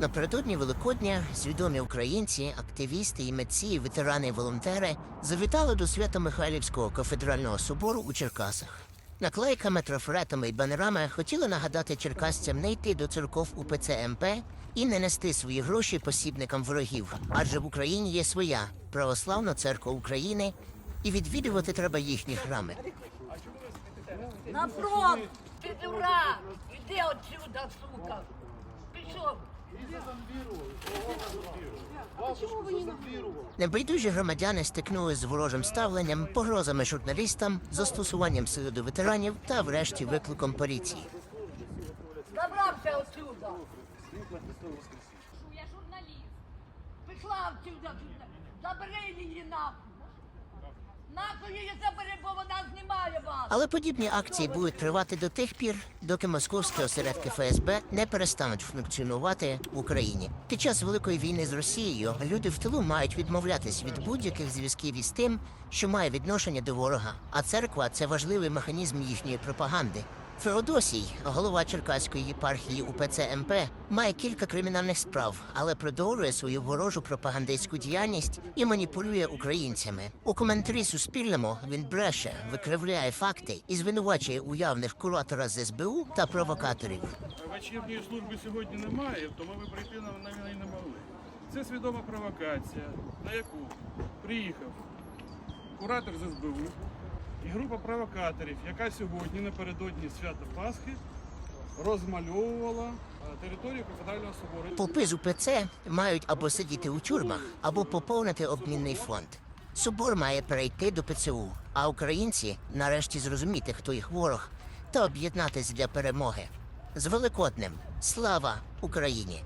Напередодні Великодня свідомі українці, активісти і митці, ветерани і волонтери завітали до Свято-Михайлівського кафедрального собору у Черкасах. Наклейками, трафаретами і банерами хотіли нагадати черкасцям не йти до церков УПЦ МП і не нести свої гроші посібникам ворогів, адже в Україні є своя православна церква України, і відвідувати треба їхні храми. На фронт! Ти дура! Іди отсюда, сука! Пішов! Небайдужі громадяни стикнулись з ворожим ставленням, погрозами журналістам, застосуванням сили до ветеранів та, врешті, викликом поліції. Забрався отсюда! Я журналіст! Пішла отсюда! Забери її нахуй! Нахуй її забери, бо вона вас! Але подібні акції будуть тривати до тих пір, доки московські осередки ФСБ не перестануть функціонувати в Україні. Під час великої війни з Росією люди в тилу мають відмовлятись від будь-яких зв'язків із тим, що має відношення до ворога. А церква це важливий механізм їхньої пропаганди. Феодосій, голова Черкаської єпархії УПЦ МП, має кілька кримінальних справ, але продовжує свою ворожу пропагандистську діяльність і маніпулює українцями. У коментарі Суспільному він бреше, викривляє факти і звинувачує уявних куратора з СБУ та провокаторів. Вечірньої служби сьогодні немає, тому ви прийти на неї не могли. Це свідома провокація, на яку приїхав куратор з СБУ і група провокаторів, яка сьогодні напередодні свята Пасхи розмальовувала е, територію кафедрального собору. Попи з УПЦ мають або сидіти у тюрмах, або поповнити обмінний фонд. Собор має перейти до ПЦУ, а українці нарешті зрозуміти, хто їх ворог, та об'єднатись для перемоги. З Великоднем! Слава Україні!